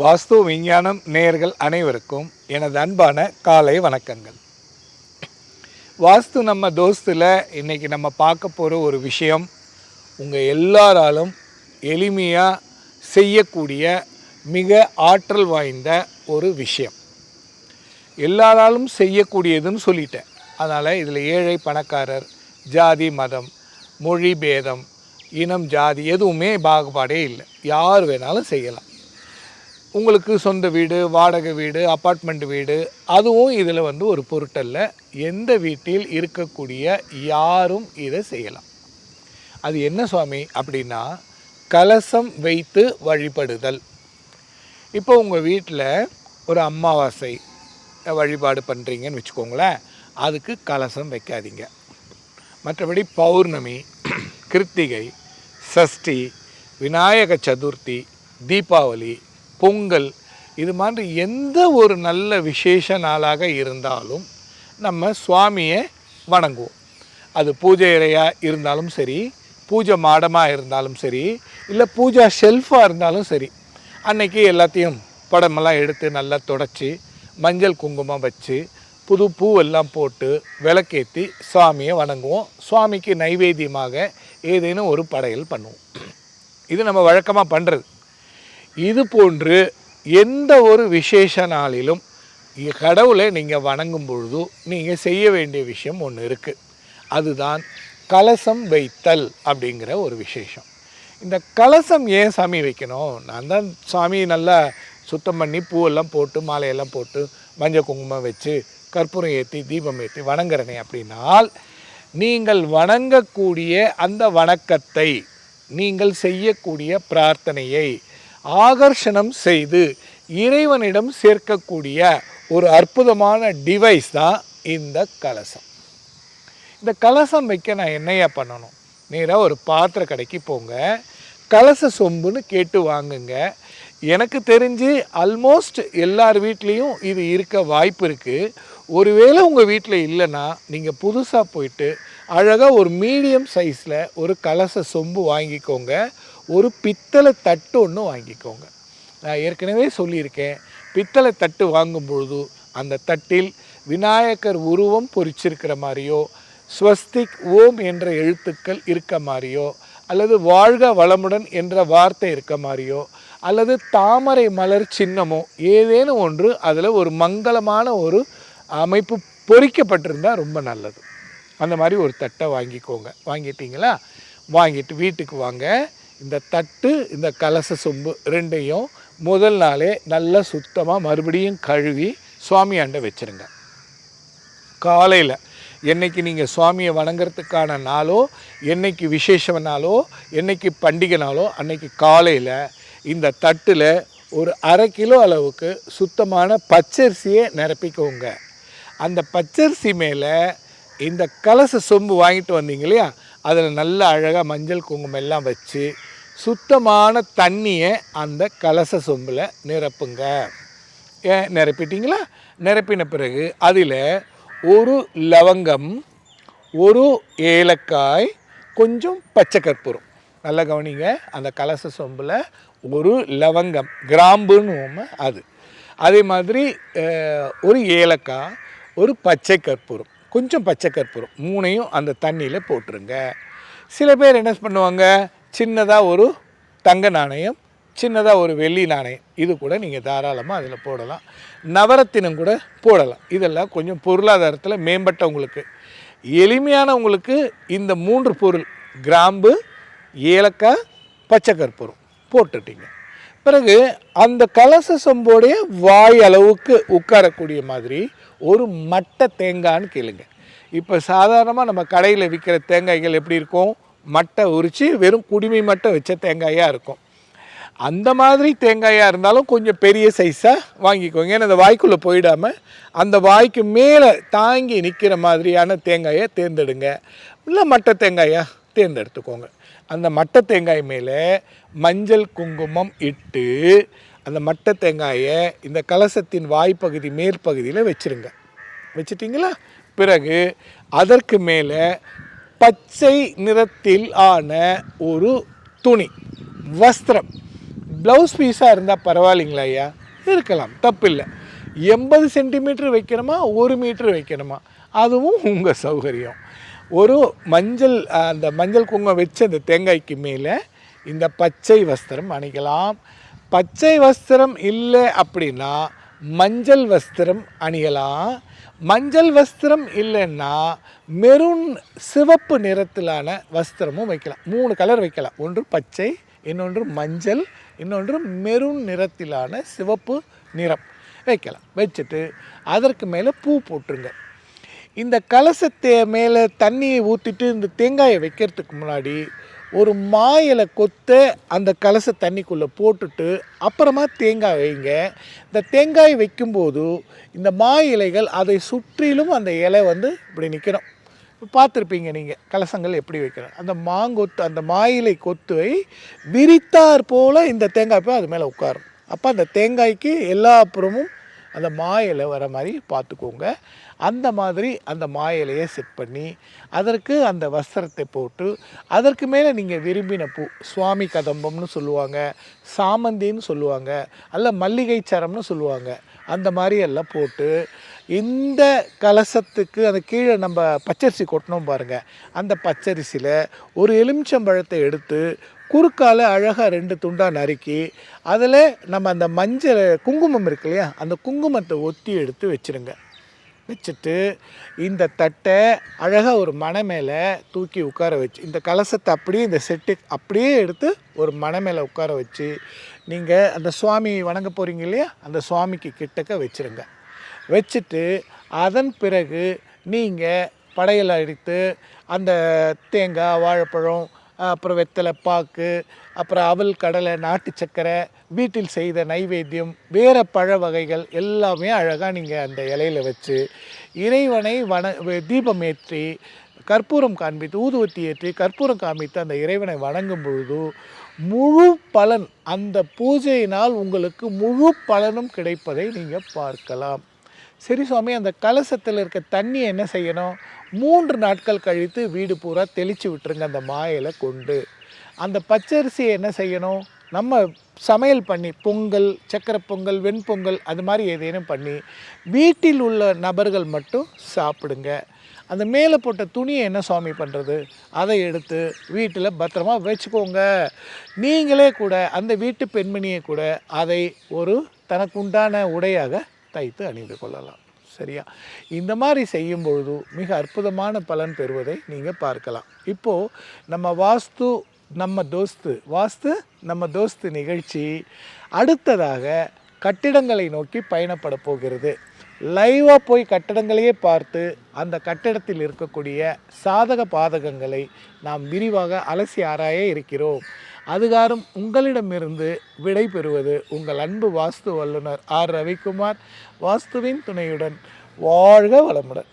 வாஸ்து விஞ்ஞானம் நேயர்கள் அனைவருக்கும் எனது அன்பான காலை வணக்கங்கள். வாஸ்து நம்ம தோஸ்தில் இன்றைக்கி நம்ம பார்க்க போகிற ஒரு விஷயம் உங்கள் எல்லாராலும் எளிமையாக செய்யக்கூடிய மிக ஆற்றல் வாய்ந்த ஒரு விஷயம். எல்லாராலும் செய்யக்கூடியதுன்னு சொல்லிட்டேன். அதனால் இதில் ஏழை பணக்காரர் ஜாதி மதம் மொழி பேதம் இனம் ஜாதி எதுவுமே பாகுபாடே இல்லை. யார் வேணாலும் செய்யலாம். உங்களுக்கு சொந்த வீடு வாடகை வீடு அப்பார்ட்மெண்ட் வீடு அதுவும் இதில் வந்து ஒரு பொருட்டல்ல. எந்த வீட்டில் இருக்கக்கூடிய யாரும் இதை செய்யலாம். அது என்ன சுவாமி? அப்படின்னா கலசம் வைத்து வழிபடுதல். இப்போ உங்கள் வீட்டில் ஒரு அமாவாசை வழிபாடு பண்ணுறீங்கன்னு வச்சுக்கோங்களேன். அதுக்கு கலசம் வைக்காதீங்க. மற்றபடி பௌர்ணமி கிருத்திகை சஷ்டி விநாயக சதுர்த்தி தீபாவளி பொங்கல் இது மாதிரி எந்த ஒரு நல்ல விசேஷ நாளாக இருந்தாலும் நம்ம சுவாமியை வணங்குவோம். அது பூஜை இறையாக இருந்தாலும் சரி பூஜை மாடமாக இருந்தாலும் சரி இல்லை பூஜா ஷெல்ஃபாக இருந்தாலும் சரி அன்னைக்கு எல்லாத்தையும் படமெல்லாம் எடுத்து நல்லா தொடச்சி மஞ்சள் குங்குமம் வச்சு புது பூவெல்லாம் போட்டு விளக்கேற்றி சுவாமியை வணங்குவோம். சுவாமிக்கு நைவேத்தியமாக ஏதேனும் ஒரு படையல் பண்ணுவோம். இது நம்ம வழக்கமாக பண்ணுறது இது போன்று எந்த ஒரு விசேஷ நாளிலும் கடவுளை நீங்கள் வணங்கும் பொழுது நீங்கள் செய்ய வேண்டிய விஷயம் ஒன்று இருக்குது அதுதான் கலசம் வைத்தல் அப்படிங்கிற ஒரு விசேஷம். இந்த கலசம் ஏன் சாமி வைக்கணும்? நான் தான் சாமி நல்லா சுத்தம் பண்ணி பூவெல்லாம் போட்டு மாலையெல்லாம் போட்டு மஞ்சள் குங்குமம் வச்சு கற்பூரம் ஏற்றி தீபம் ஏற்றி வணங்குறனே அப்படின்னால் நீங்கள் வணங்கக்கூடிய அந்த வணக்கத்தை நீங்கள் செய்யக்கூடிய பிரார்த்தனையை ஆகர்ஷணம் செய்து இறைவனிடம் சேர்க்கக்கூடிய ஒரு அற்புதமான டிவைஸ் தான் இந்த கலசம். இந்த கலசம் வைக்க நான் என்னையா பண்ணணும்? நேராக ஒரு பாத்திர கடைக்கு போங்க. கலச சொம்புன்னு கேட்டு வாங்குங்க. எனக்கு தெரிஞ்சு ஆல்மோஸ்ட் எல்லார் வீட்லேயும் இது இருக்க வாய்ப்பு இருக்குது ஒருவேளை உங்கள் வீட்டில் இல்லைன்னா நீங்கள் புதுசாக போயிட்டு அழகாக ஒரு மீடியம் சைஸில் ஒரு கலச சொம்பு வாங்கிக்கோங்க. ஒரு பித்தளை தட்டு ஒன்று வாங்கிக்கோங்க. நான் ஏற்கனவே சொல்லியிருக்கேன் பித்தளை தட்டு வாங்கும் பொழுது அந்த தட்டில் விநாயகர் உருவம் பொறிச்சிருக்கிற மாதிரியோ ஸ்வஸ்திக் ஓம் என்ற எழுத்துக்கள் இருக்க மாதிரியோ அல்லது வாழ்க வளமுடன் என்ற வார்த்தை இருக்க மாதிரியோ அல்லது தாமரை மலர் சின்னமோ ஏதேனும் ஒன்று அதில் ஒரு மங்களமான ஒரு அமைப்பு பொறிக்கப்பட்டிருந்தால் ரொம்ப நல்லது. அந்த மாதிரி ஒரு தட்டை வாங்கிக்கோங்க. வாங்கிட்டீங்களா? வாங்கிட்டு வீட்டுக்கு வாங்க. இந்த தட்டு இந்த கலச சொம்பு ரெண்டையும் முதல் நாளே நல்லா சுத்தமாக மறுபடியும் கழுவி சுவாமியாண்ட வச்சிருங்க. காலையில் என்னைக்கு நீங்கள் சுவாமியை வணங்குறதுக்கான நாளோ என்னைக்கு விசேஷ நாளோ என்னைக்கு பண்டிகை நாளோ அன்னைக்கு காலையில் இந்த தட்டில் ஒரு அரை கிலோ அளவுக்கு சுத்தமான பச்சரிசியை நிரப்பிக்கோங்க. அந்த பச்சரிசி மேலே இந்த கலச சொம்பு வாங்கிட்டு வந்தீங்க இல்லையா? அதில் நல்ல அழகாக மஞ்சள் குங்குமம் எல்லாம் வச்சு சுத்தமான தண்ணியை அந்த கலச சொம்பில் நிரப்புங்க. ஏன் நிரப்பிட்டீங்களா? நிரப்பின பிறகு அதில் ஒரு லவங்கம் ஒரு ஏலக்காய் கொஞ்சம் பச்சை கற்பூரம். நல்லா கவனிங்க. அந்த கலச சொம்பில் ஒரு லவங்கம் கிராம்புன்னு அது. அதே மாதிரி ஒரு ஏலக்காய் ஒரு பச்சை கற்பூரம். கொஞ்சம் பச்சை கற்பூரம். மூணையும் அந்த தண்ணியில் போட்டுருங்க. சில பேர் என்ன பண்ணுவாங்க? சின்னதாக ஒரு தங்க நாணயம் சின்னதாக ஒரு வெள்ளி நாணயம். இது கூட நீங்கள் தாராளமாக அதில் போடலாம். நவரத்தினம் கூட போடலாம். இதெல்லாம் கொஞ்சம் பொருளாதாரத்தில் மேம்பட்டவங்களுக்கு. எளிமையானவங்களுக்கு இந்த மூன்று பொருள் கிராம்பு ஏலக்காய் பச்சை கற்பூரம் போட்டுட்டீங்க. பிறகு அந்த கலச சொம்போடைய வாய் அளவுக்கு உட்காரக்கூடிய மாதிரி ஒரு மட்டை தேங்காய்னு கேளுங்க. இப்போ சாதாரணமாக நம்ம கடையில் விற்கிற தேங்காய்கள் எப்படி இருக்கும்? மட்டை உரித்து வெறும் குடிமை மட்டும் வச்ச தேங்காயாக இருக்கும். அந்த மாதிரி தேங்காயாக இருந்தாலும் கொஞ்சம் பெரிய சைஸாக வாங்கிக்கோங்க. ஏன்னா அந்த வாய்க்குள்ளே போயிடாமல் அந்த வாய்க்கு மேலே தாங்கி நிற்கிற மாதிரியான தேங்காயை தேர்ந்தெடுங்க. இல்லை மட்டை தேங்காயாக தேர்ந்தெடுத்துக்கோங்க. அந்த மட்டை தேங்காய் மேலே மஞ்சள் குங்குமம் இட்டு அந்த மட்டை தேங்காயை இந்த கலசத்தின் வாய்ப்பகுதி மேற்பகுதியில் வச்சிருங்க. வச்சிட்டிங்களா? பிறகு அதற்கு மேலே பச்சை நிறத்தில் ஆன ஒரு துணி வஸ்திரம். ப்ளவுஸ் பீஸாக இருந்தால் பரவாயில்லைங்களா ஐயா? இருக்கலாம் தப்பில்லை. எண்பது சென்டிமீட்டர் வைக்கணுமா ஒரு மீட்ரு வைக்கணுமா? அதுவும் உங்கள் சௌகரியம். ஒரு மஞ்சள் அந்த மஞ்சள் குங்குமம் வச்சு அந்த தேங்காய்க்கு மேலே இந்த பச்சை வஸ்திரம் அணிக்கலாம். பச்சை வஸ்திரம் இல்லை அப்படின்னா மஞ்சள் வஸ்திரம் அணியலாம் மஞ்சள் வஸ்திரம் இல்லைன்னா மெரூன் சிவப்பு நிறத்திலான வஸ்திரமும் வைக்கலாம். மூணு கலர் வைக்கலாம். ஒன்று பச்சை இன்னொன்று மஞ்சள் இன்னொன்று மெரூன் நிறத்திலான சிவப்பு நிறம் வைக்கலாம். வச்சுட்டு அதற்கு மேலே பூ போட்டுருங்க. இந்த கலசத்தை மேலே தண்ணியை ஊற்றிட்டு இந்த தேங்காயை வைக்கிறதுக்கு முன்னாடி ஒரு மா இலை கொத்த அந்த கலச தண்ணிக்குள்ளே போட்டுட்டு அப்புறமா தேங்காய் வைங்க. இந்த தேங்காய் வைக்கும்போது இந்த மா இலைகள் அதை சுற்றிலும் அந்த இலை வந்து இப்படி நிற்கணும் பார்த்துருப்பீங்க நீங்கள் கலசங்கள் எப்படி வைக்கிறோம் அந்த மாங்கொத்து அந்த மாயிலை கொத்துவை விரித்தார் போல் இந்த தேங்காய் போய் அது மேலே உட்காரும். அப்போ அந்த தேங்காய்க்கு எல்லா அப்புறமும் அந்த மாயில வர மாதிரி பார்த்துக்கோங்க. அந்த மாதிரி அந்த மாயிலையை செட் பண்ணி அதற்கு அந்த வஸ்திரத்தை போட்டு அதற்கு மேலே நீங்கள் விரும்பின பூ சுவாமி கதம்பம்னு சொல்லுவாங்க சாமந்தின்னு சொல்லுவாங்க அல்ல மல்லிகை சரம்னு சொல்லுவாங்க அந்த மாதிரி எல்லாம் போட்டு இந்த கலசத்துக்கு அந்த கீழே நம்ம பச்சரிசி கொட்டினோம் பாருங்கள் அந்த பச்சரிசியில் ஒரு எலுமிச்சம்பழத்தை எடுத்து குறுக்கால் அழகாக ரெண்டு துண்டாக நறுக்கி அதில் நம்ம அந்த மஞ்சள் குங்குமம் இருக்கு இல்லையா அந்த குங்குமத்தை ஒத்தி எடுத்து வச்சிருங்க. வச்சுட்டு இந்த தட்டை அழகாக ஒரு மனை மேலே தூக்கி உட்கார வச்சு இந்த கலசத்தை அப்படியே இந்த செட்டு அப்படியே எடுத்து ஒரு மனை மேலே உட்கார வச்சு நீங்கள் அந்த சுவாமி வணங்க போகிறீங்க இல்லையா அந்த சுவாமிக்கு கிட்டக்க வச்சுருங்க. வச்சுட்டு அதன் பிறகு நீங்கள் படையல் அடித்து அந்த தேங்காய் வாழைப்பழம் அப்புறம் வெத்தலை பாக்கு அப்புறம் அவல் கடலை நாட்டு சக்கரை வீட்டில் செய்த நைவேத்தியம் வேறு பழ வகைகள் எல்லாமே அழகாக நீங்கள் அந்த இலையில வச்சு இறைவனை வன தீபம் ஏற்றி கற்பூரம் காண்பித்து ஊதுவத்தி ஏற்றி கற்பூரம் காண்பித்து அந்த இறைவனை வணங்கும் பொழுது முழு பலன் அந்த பூஜையினால் உங்களுக்கு முழு பலனும் கிடைப்பதை நீங்கள் பார்க்கலாம். சரி சுவாமி அந்த கலசத்தில் இருக்க தண்ணி என்ன செய்யணும்? மூன்று நாட்கள் கழித்து வீடு பூரா தெளித்து விட்டுருங்க அந்த மாயில கொண்டு. அந்த பச்சரிசியை என்ன செய்யணும்? நம்ம சமையல் பண்ணி பொங்கல் சக்கரை பொங்கல் வெண்பொங்கல் அது மாதிரி ஏதேனும் பண்ணி வீட்டில் உள்ள நபர்கள் மட்டும் சாப்பிடுங்க. அந்த மேலே போட்ட துணியை என்ன சுவாமி பண்ணுறது அதை எடுத்து வீட்டில் பத்திரமா வச்சுக்கோங்க. நீங்களே கூட அந்த வீட்டு பெண்மணியை கூட அதை ஒரு தனக்குண்டான உடையாக தைத்து அணிந்து கொள்ளலாம். சரியா? இந்த மாதிரி செய்யும் பொழுது மிக அற்புதமான பலன் பெறுவதை நீங்கள் பார்க்கலாம். இப்போது நம்ம வாஸ்து நம்ம தோஸ்து வாஸ்து நம்ம தோஸ்து நிகழ்ச்சி அடுத்ததாக கட்டிடங்களை நோக்கி பயணப்பட போகிறது. லைவாக போய் கட்டடங்களையே பார்த்து அந்த கட்டிடத்தில் இருக்கக்கூடிய சாதக பாதகங்களை நாம் விரிவாக அலசி ஆராய இருக்கிறோம். அதுகாரும் உங்களிடமிருந்து விடை பெறுவது உங்கள் அன்பு வாஸ்து வல்லுனர் ஆர் ரவிக்குமார். வாஸ்துவின் துணையுடன் வாழ்க வளமுடன்.